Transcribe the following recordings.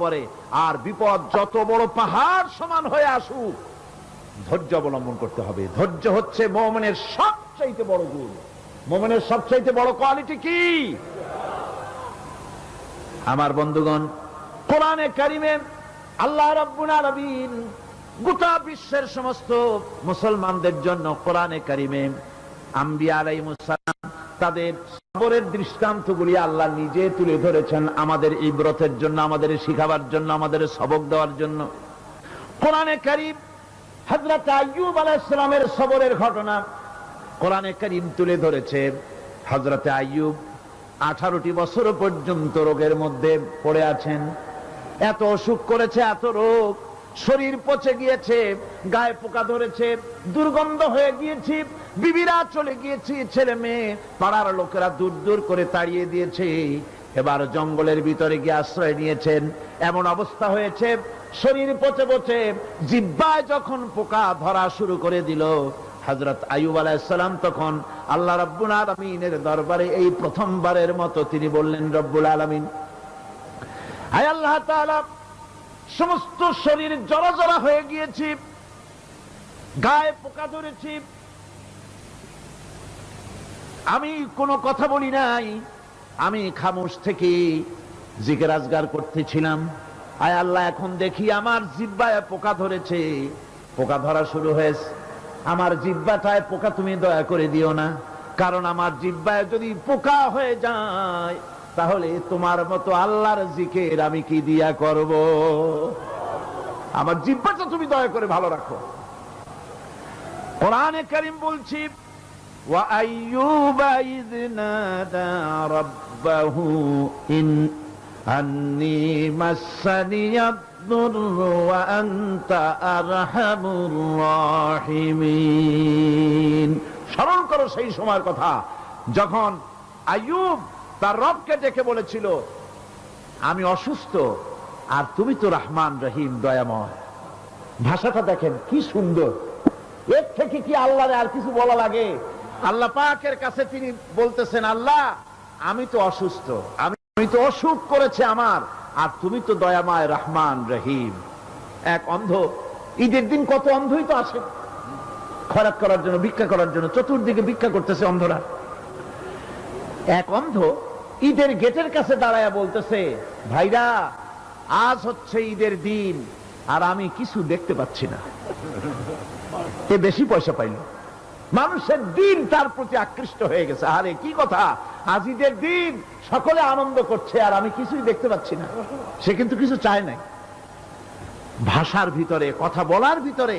উপরে আর বিপদ যত বড় পাহাড় সমান হয়ে আসুক, ধৈর্য অবলম্বন করতে হবে। ধৈর্য হচ্ছে মোমেনের সবচাইতে বড় গুণ। মোমেনের সবচাইতে বড় কোয়ালিটি কি? আমার বন্ধুগণ, কোরআনে কারিমে আল্লাহ রাব্বুল আলামিন গোটা বিশ্বের সমস্ত মুসলমানদের জন্য কোরআনে কারিমে আম্বিয়া আলাইহিস তাদের সবরের দৃষ্টান্তগুলি আল্লাহ নিজে তুলে ধরেছেন আমাদের ইব্রতের জন্য, আমাদের শিখাবার জন্য, আমাদের সবক দেওয়ার জন্য। কোরআনে কারিম হযরত আইয়ুব আলাইহিস সালামের সবরের ঘটনা কোরআনে কারিম তুলে ধরেছে। হযরত আইয়ুব আঠারোটি বছর পর্যন্ত রোগের মধ্যে পড়ে আছেন। এত অসুখ করেছে, এত রোগ। শরীর পচে গিয়েছে, গায়ে পোকা ধরেছে, দুর্গন্ধ হয়ে গিয়েছি, বিবিরা চলে গিয়েছি, ছেলে মেয়ে, পাড়ার লোকেরা দূর দূর করে তাড়িয়ে দিয়েছে। এবার জঙ্গলের ভিতরে গিয়ে আশ্রয় নিয়েছেন। এমন অবস্থা হয়েছে, শরীর পচে পচে, জিব্বায় যখন পোকা ধরা শুরু করে দিল হজরত আয়ুব আলাইসালাম তখন আল্লাহ রব্বুল আলমিনের দরবারে এই প্রথমবারের মতো তিনি বললেন, রব্বুল আলমিন, হায় আল্লাহ তাআলা সমস্ত শরীর জরা জরা হয়ে গিয়েছি, গায়ে পোকা ধরেছি। আমি কোনো কথা বলি নাই, আমি খামোশ থেকে জিকের আজগার করতেছিলাম। আয় আল্লাহ, এখন দেখি আমার জিব্বায় পোকা ধরেছে। পোকা ধরা শুরু হয়েছে। আমার জিব্বাটায় পোকা তুমি দয়া করে দিও না, কারণ আমার জিব্বায় যদি পোকা হয়ে যায় তাহলে তোমার মতো আল্লাহর জিকের আমি কি দিয়া করব? আমার জিব্বাটা তুমি দয়া করে ভালো রাখো। কোরআনে করিম বলছি স্মরণ করো সেই সময়ের কথা, যখন আয়ুব তার রবকে ডেকে বলেছিল, আমি অসুস্থ আর তুমি তো রহমান রহিম, দয়াময়। ভাষাটা দেখেন কি সুন্দর। এর থেকে কি আল্লাহরে আর কিছু বলা লাগে? আল্লাহ পাকের কাছে তিনি বলতেছেন, আল্লাহ, আমি তো অসুস্থ, আমি তো অসুখ করেছে আমার, আর তুমি তো দয়াময়, রহমান রহিম। এক অন্ধ, ঈদের দিন কত অন্ধই তো আসে। খরাক করার জন্য, ভিক্ষা করার জন্য, চতুর্দিকে ভিক্ষা করতেছে অন্ধরা। এক অন্ধ ঈদের গেটের কাছে দাঁড়ায় বলতেছে, ভাইরা, আজ হচ্ছে ঈদের দিন, আর আমি কিছু দেখতে পাচ্ছি না। এ বেশি পয়সা পাইল। মানুষের দিন তার প্রতি আকৃষ্ট হয়ে গেছে। আরে, কি কথা? আজ ঈদের দিন, সকলে আনন্দ করছে, আর আমি কিছুই দেখতে পাচ্ছি না। সে কিন্তু কিছু চায় নাই। ভাষার ভিতরে, কথা বলার ভিতরে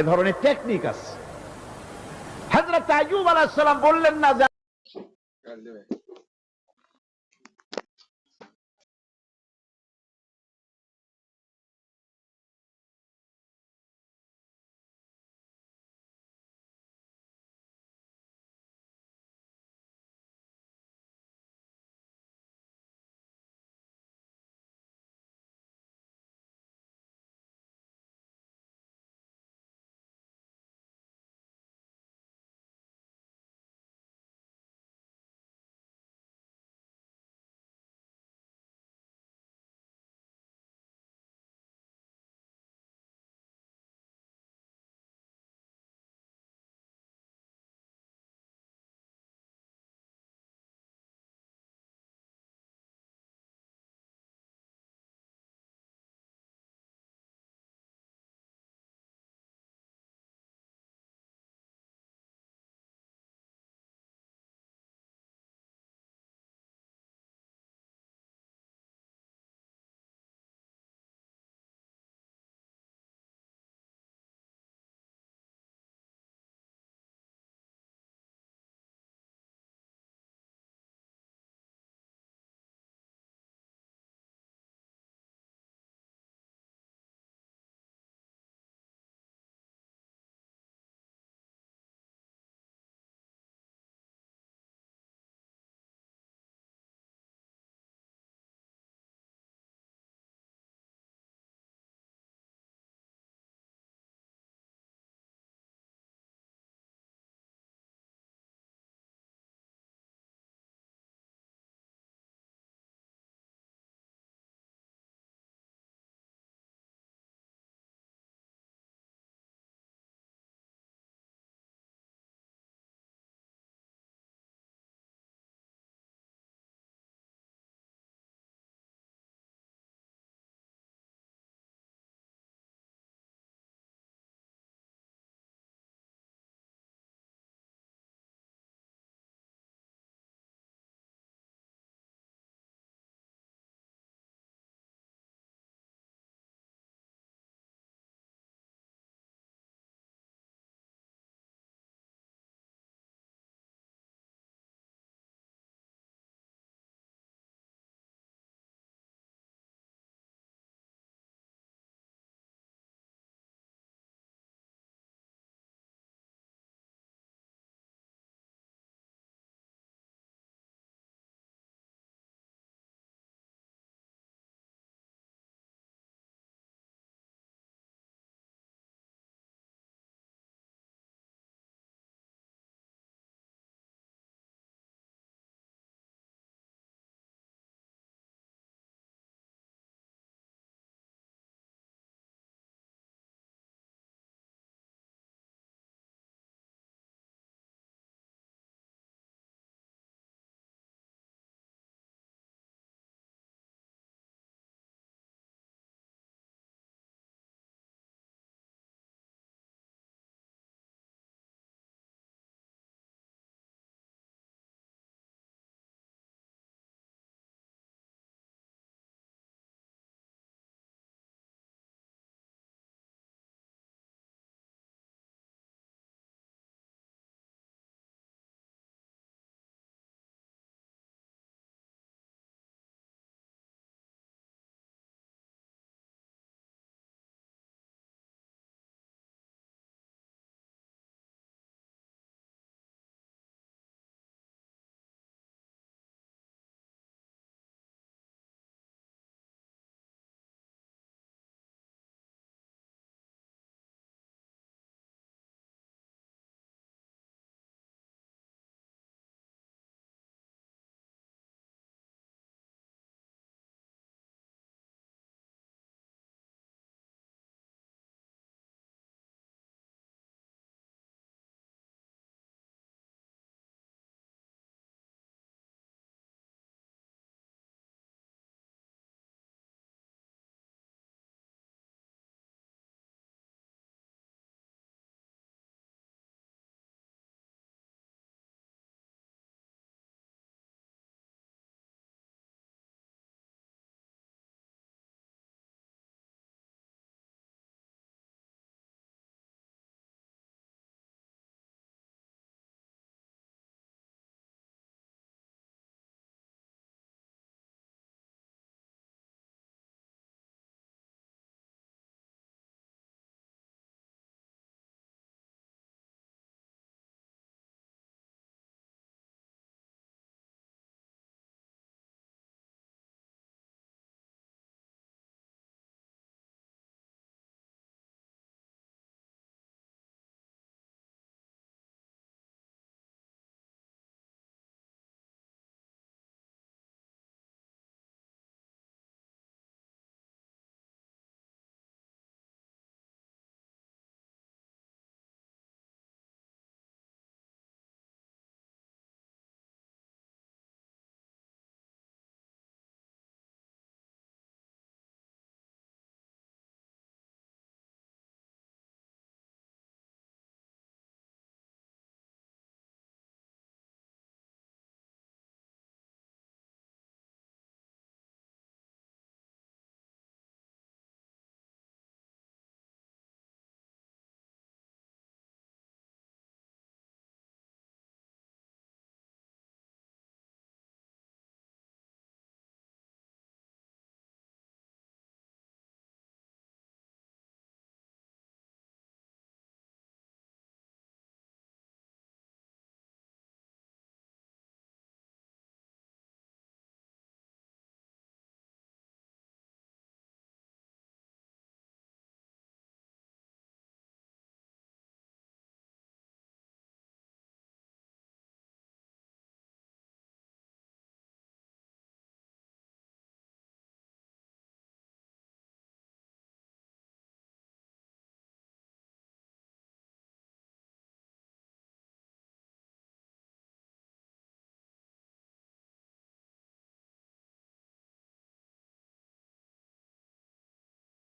এ ধরনের টেকনিক আছে। হাজরত আইয়ুব আলাইহিস সালাম বললেন না